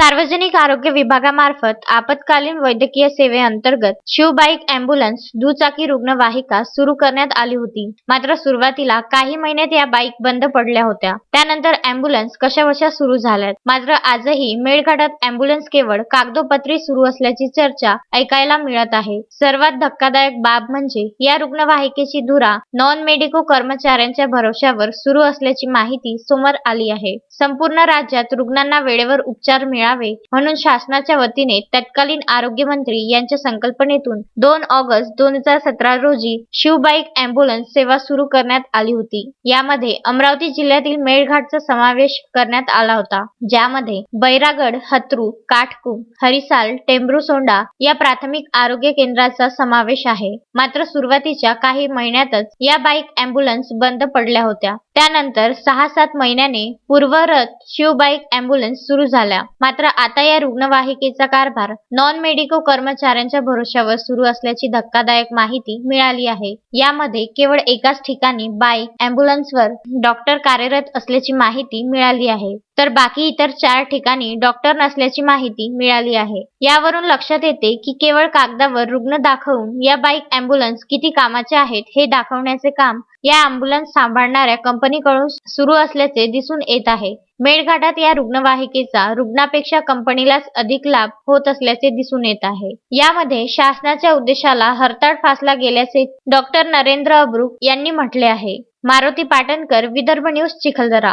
सार्वजनिक आरोग्य विभागामार्फत आपत्कालीन वैद्यकीय सेवेअंतर्गत शिवबाईक अँब्युलन्स दुचाकी रुग्णवाहिका सुरू करण्यात आली होती. मात्र सुरुवातीला काही महिन्यात या बाईक बंद पडल्या होत्या. त्यानंतर अँब्युलन्स कशावशा सुरू झाल्यात? मात्र आजही मेळघाटात अँब्युलन्स केवळ कागदोपत्री सुरू असल्याची चर्चा ऐकायला मिळत आहे. सर्वात धक्कादायक बाब म्हणजे या रुग्णवाहिकेची धुरा नॉन मेडिको कर्मचाऱ्यांच्या भरोश्यावर सुरू असल्याची माहिती समोर आली आहे. संपूर्ण राज्यात रुग्णांना वेळेवर उपचार मिळावे म्हणून शासनाच्या वतीने तत्कालीन आरोग्यमंत्री यांच्या संकल्पनेतून दोन ऑगस्ट दोन हजार सतरा रोजी शिवबाईक अँब्युलन्स सेवा सुरू करण्यात आली होती. यामध्ये अमरावती जिल्ह्यातील मेळघाटचा समावेश करण्यात आला होता. ज्यामध्ये बैरागड हत्रू काटकूम हरिसाल टेंभुर्णसोंडा या प्राथमिक आरोग्य केंद्राचा समावेश आहे. मात्र सुरुवातीच्या काही महिन्यातच या बाईक अँब्युलन्स बंद पडल्या होत्या. त्यानंतर सहा सात महिन्याने पूर्वरत शिवबाईक अँब्युलन्स सुरू झाल्या. मात्र आता या रुग्णवाहिकेचा कारभार नॉन मेडिको कर्मचाऱ्यांच्या भरोश्यावर सुरू असल्याची धक्कादायक माहिती मिळाली आहे. यामध्ये केवळ एकाच ठिकाणी बाईक अँब्युलन्सवर डॉक्टर कार्यरत असल्याची माहिती मिळाली आहे. तर बाकी इतर चार ठिकाणी डॉक्टर नसल्याची माहिती मिळाली आहे. यावरून लक्षात येते की केवळ कागदावर रुग्ण दाखवून या बाईक अँब्युलन्स किती कामाचे आहेत हे दाखवण्याचे काम या अँब्युलन्स सांभाळणाऱ्या कंपनीकडून सुरू असल्याचे दिसून येत आहे. मेळघाटात या रुग्णवाहिकेचा रुग्णापेक्षा कंपनीलाच अधिक लाभ होत असल्याचे दिसून येत आहे. यामध्ये शासनाच्या उद्देशाला हरताळ फासला गेल्याचे डॉक्टर नरेंद्र अब्रुक यांनी म्हटले आहे. मारुती पाटणकर विदर्भ न्यूज चिखलदरा.